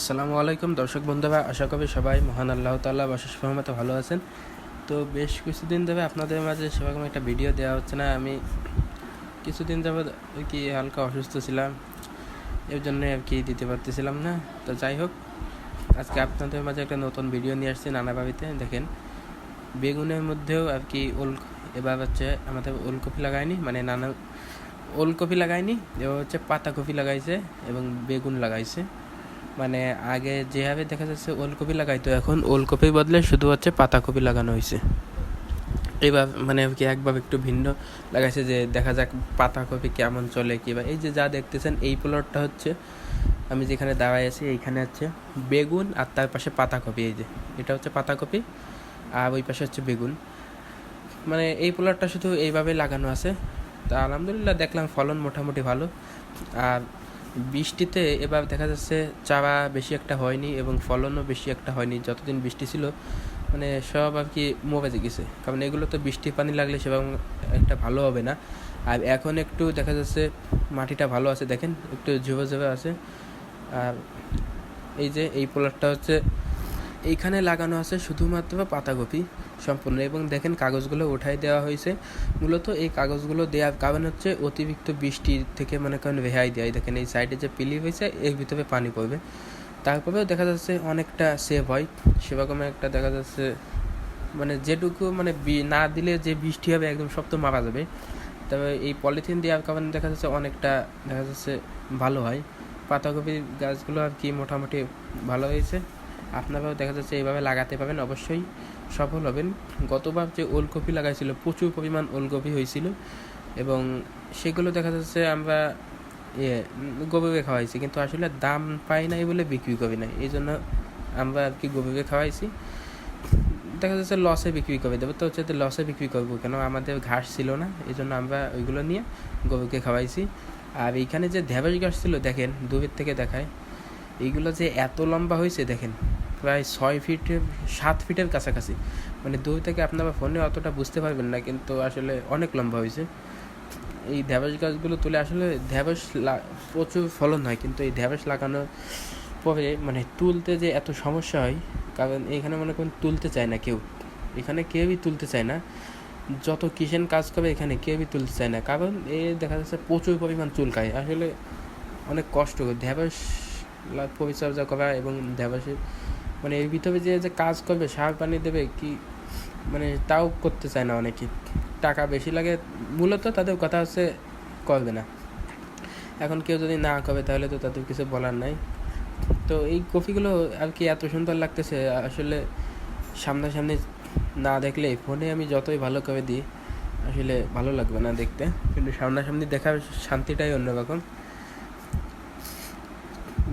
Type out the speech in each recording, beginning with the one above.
আসসালামু আলাইকুম, দর্শক বন্ধুরা, আশা করি সবাই মহান আল্লাহ তাল্লাহ বাসাস রহমতে ভালো আছেন। তো বেশ কিছুদিন ধরে আপনাদের মাঝে সেরকম একটা ভিডিও দেওয়া হচ্ছে না। আমি কিছুদিন যাবৎ আর কি হালকা অসুস্থ ছিলাম, এর জন্য আর কি দিতে পারতেছিলাম না। তো যাই হোক, আজকে আপনাদের মাঝে একটা নতুন ভিডিও নিয়ে আসছি নানাভাবিতে, দেখেন। বেগুনের মধ্যেও আর কি ওল, এবার হচ্ছে আমাদের ওলকপি লাগায়নি মানে নানা, ওলকপি লাগায়নি এবার হচ্ছে পাতাকপি লাগাইছে এবং বেগুন লাগাইছে। মানে আগে যেভাবে দেখা যাচ্ছে ওলকপি লাগাইতো, এখন ওলকপির বদলে শুধু হচ্ছে পাতাকপি লাগানো হয়েছে এবার মানে কি একভাবে একটু ভিন্ন লাগাইছে যে দেখা যাক পাতাকপি কেমন চলে কিবা এই যে যা দেখতেছেন, এই প্লটটা হচ্ছে, আমি যেখানে দাঁড়াই আছি এইখানে হচ্ছে বেগুন আর তার পাশে পাতাকপি এই যে। এটা হচ্ছে পাতাকপি আর ওই পাশে হচ্ছে বেগুন। মানে এই প্লটটা শুধু এইভাবে লাগানো আছে। তা আলহামদুলিল্লাহ দেখলাম ফলন মোটামুটি ভালো। আর বৃষ্টিতে এবার দেখা যাচ্ছে চারা বেশি একটা হয়নি এবং ফলনও বেশি একটা হয়নি। যতদিন বৃষ্টি ছিল মানে সব আর কি মরে গেছে। কারণ এগুলো তো বৃষ্টির পানি লাগলে সেরকম একটা ভালো হবে না। আর এখন একটু দেখা যাচ্ছে মাটিটা ভালো আছে, দেখেন, একটু ঝুবে ঝুবে আছে। আর এই যে এই পোলারটা হচ্ছে এইখানে লাগানো আছে শুধুমাত্র পাতাকপি সম্পূর্ণ এবং দেখেন কাগজগুলো উঠাই দেওয়া হয়েছে। মূলত এই কাগজগুলো দেওয়ার কারণ হচ্ছে অতিরিক্ত বৃষ্টি থেকে মনে করেন রেহাই দেয়। দেখেন এই সাইডে যে পিলি হয়েছে, এর ভিতরে পানি পড়বে। তারপরেও দেখা যাচ্ছে অনেকটা সেভ হয়। সেরকম একটা দেখা যাচ্ছে মানে যেটুকু মানে না দিলে যে বৃষ্টি হবে একদম সব তো মারা যাবে। তবে এই পলিথিন দেওয়ার কারণে দেখা যাচ্ছে অনেকটা দেখা যাচ্ছে ভালো হয়। পাতাকপির গাছগুলো আর কি মোটামুটি ভালো হয়েছে। আপনারাও দেখা যাচ্ছে এইভাবে লাগাতে পারেন অবশ্যই সফল হবেন। গতবার যে ওলকপি লাগাইছিল, প্রচুর পরিমাণ ওলকপি হয়েছিল এবং সেগুলো দেখা যাচ্ছে আমরা ইয়ে গভীরে খাওয়াইছি, কিন্তু আসলে দাম পাই নাই বলে বিক্রি করি নাই। এই জন্য আমরা আর কি গভীরে খাওয়াইছি। দেখা যাচ্ছে লসে বিক্রি করে দেবো। তো হচ্ছে লসে বিক্রি করব কেন? আমাদের ঘাস ছিল না, এই জন্য আমরা ওইগুলো নিয়ে গরুকে খাওয়াইছি। আর এইখানে যে ঢেঁড়স ঘাস ছিল, দেখেন, দূরের থেকে দেখায়, এইগুলো যে এত লম্বা হয়েছে, দেখেন। প্রায় ছয় ফিটের, সাত ফিটের কাছাকাছি। মানে দূর থেকে আপনারা ফোনে অতটা বুঝতে পারবেন না, কিন্তু আসলে অনেক লম্বা হয়েছে। এই ঢ্যাঁড়স গাছগুলো তুলে আসলে ঢ্যাঁড়স লা- প্রচুর ফলন হয়, কিন্তু এই ঢ্যাঁড়স লাগানোর পরে মানে তুলতে যে এত সমস্যা হয়, কারণ এখানে মনে করেন তুলতে চায় না কেউ। এখানে কেউই তুলতে চায় না। যত কিষেন কাজ করে এখানে কেউই তুলতে চায় না, কারণ এ দেখা যাচ্ছে প্রচুর পরিমাণ চুল চুলকায় আসলে অনেক কষ্ট ঢ্যাঁড়স লা- পরিচর্যা করা এবং ঢ্যাঁড়সের মানে এর ভিতরে যে যে কাজ করবে, সার পানি দেবে কি মানে তাও করতে চায় না অনেকে। টাকা বেশি লাগে, মূলত তাদের কথা হচ্ছে করবে না। এখন কেউ যদি না করে, তাহলে তো তাদের কিছু বলার নাই। তো এই কফিগুলো আর কি এত সুন্দর লাগতেছে, আসলে সামনাসামনি না দেখলে ফোনে আমি যতই ভালো করে দিই, আসলে ভালো লাগবে না দেখতে। কিন্তু সামনাসামনি দেখার শান্তিটাই অন্যরকম।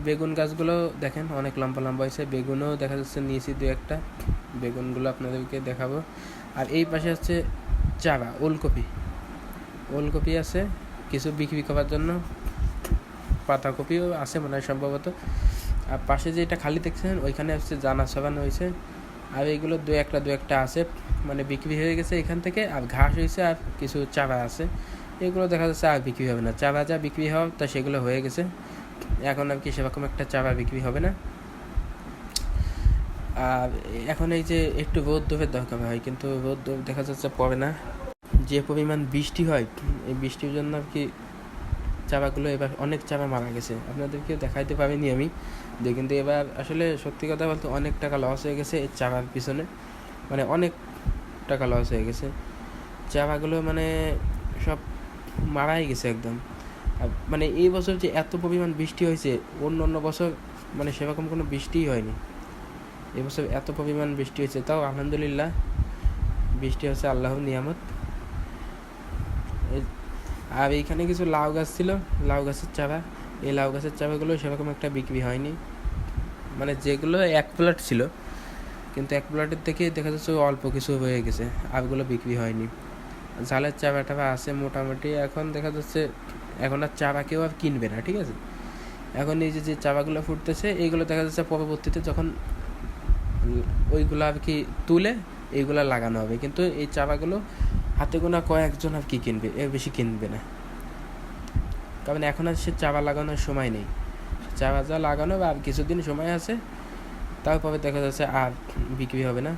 বেগুন গাছগুলো দেখেন, অনেক লম্বা লম্বা হয়েছে। বেগুনও দেখা যাচ্ছে নিয়েছি দু একটা। বেগুনগুলো আপনাদেরকে দেখাবো। আর এই পাশে হচ্ছে চারা, ওলকপি। ওলকপি আছে, কিছু বিক্রি করার জন্য। পাতাকপিও আছে মনে হয় সম্ভবত। আর পাশে যে এটা খালি দেখছেন, ওইখানে হচ্ছে জানা সাবানো হয়েছে। আর এইগুলো দু একটা দু একটা আছে মানে বিক্রি হয়ে গেছে এখান থেকে। আর ঘাস হয়েছে আর কিছু চারা আছে। এগুলো দেখা যাচ্ছে আর বিক্রি হবে না। চারা যা বিক্রি হওয়ার তা সেগুলো হয়ে গেছে। এখন আর কি সেরকম একটা চারা বিক্রি হবে না। আর এখন এই যে একটু রোদ দোপের দরকার হয়, কিন্তু রোদ দোপ দেখা যাচ্ছে পড়ে না। যে পরিমাণ বৃষ্টি হয়, এই বৃষ্টির জন্য আর কি চারাগুলো এবার অনেক চারা মারা গেছে। আপনাদেরকে দেখাইতে পারিনি আমি, যে কিন্তু এবার আসলে সত্যি কথা বলতে অনেক টাকা লস হয়ে গেছে এই চারার পিছনে। মানে অনেক টাকা লস হয়ে গেছে। চারাগুলো মানে সব মারাই গেছে একদম। মানে এই বছর যে এত পরিমাণ বৃষ্টি হয়েছে, অন্য অন্য বছর মানে সেরকম কোনো বৃষ্টিই হয়নি। এবছর এত পরিমাণ বৃষ্টি হয়েছে, তাও আলহামদুলিল্লাহ বৃষ্টি হচ্ছে আল্লাহর নিয়ামত। আর এইখানে কিছু লাউ গাছ ছিল, লাউ গাছের চারা। এই লাউ গাছের চারাগুলো সেরকম একটা বিক্রি হয়নি। মানে যেগুলো এক প্লট ছিল, কিন্তু এক প্লটের থেকে দেখা যাচ্ছে অল্প কিছু হয়ে গেছে আরগুলো বিক্রি হয়নি। জালের চারা টারা আছে মোটামুটি, এখন দেখা যাচ্ছে এখন আর চারা কেউ আর কিনবে না, ঠিক আছে? এখন এই যে যে চারাগুলো ফুটতেছে, এইগুলো দেখা যাচ্ছে পরবর্তীতে যখন ওইগুলো আর কি তুলে, এইগুলো লাগানো হবে। কিন্তু এই চারাগুলো হাতে গোনা কয়েকজন আর কি কিনবে, এর বেশি কিনবে না। কারণ এখন আর সে চারা লাগানোর সময় নেই। চা যা লাগানো বা আর কিছুদিন সময় আছে, তারপরে দেখা যাচ্ছে আর বিক্রি হবে না।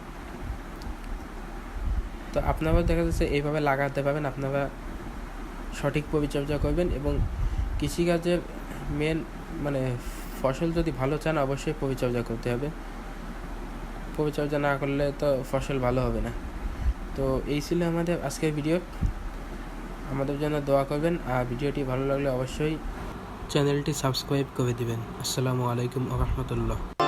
তো আপনারাও দেখা যাচ্ছে এইভাবে লাগাতে পারবেন, আপনারা সঠিক পরিচর্যা করবেন এবং কৃষিকাজের মেন মানে ফসল যদি ভালো চান, অবশ্যই পরিচর্যা করতে হবে। পরিচর্যা না করলে তো ফসল ভালো হবে না। তো এই ছিল আমাদের আজকের ভিডিও আমাদের জন্য দোয়া করবেন আর ভিডিওটি ভালো লাগলে অবশ্যই চ্যানেলটি সাবস্ক্রাইব করে দিবেন। আসসালামু আলাইকুম রহমতুল্লাহ।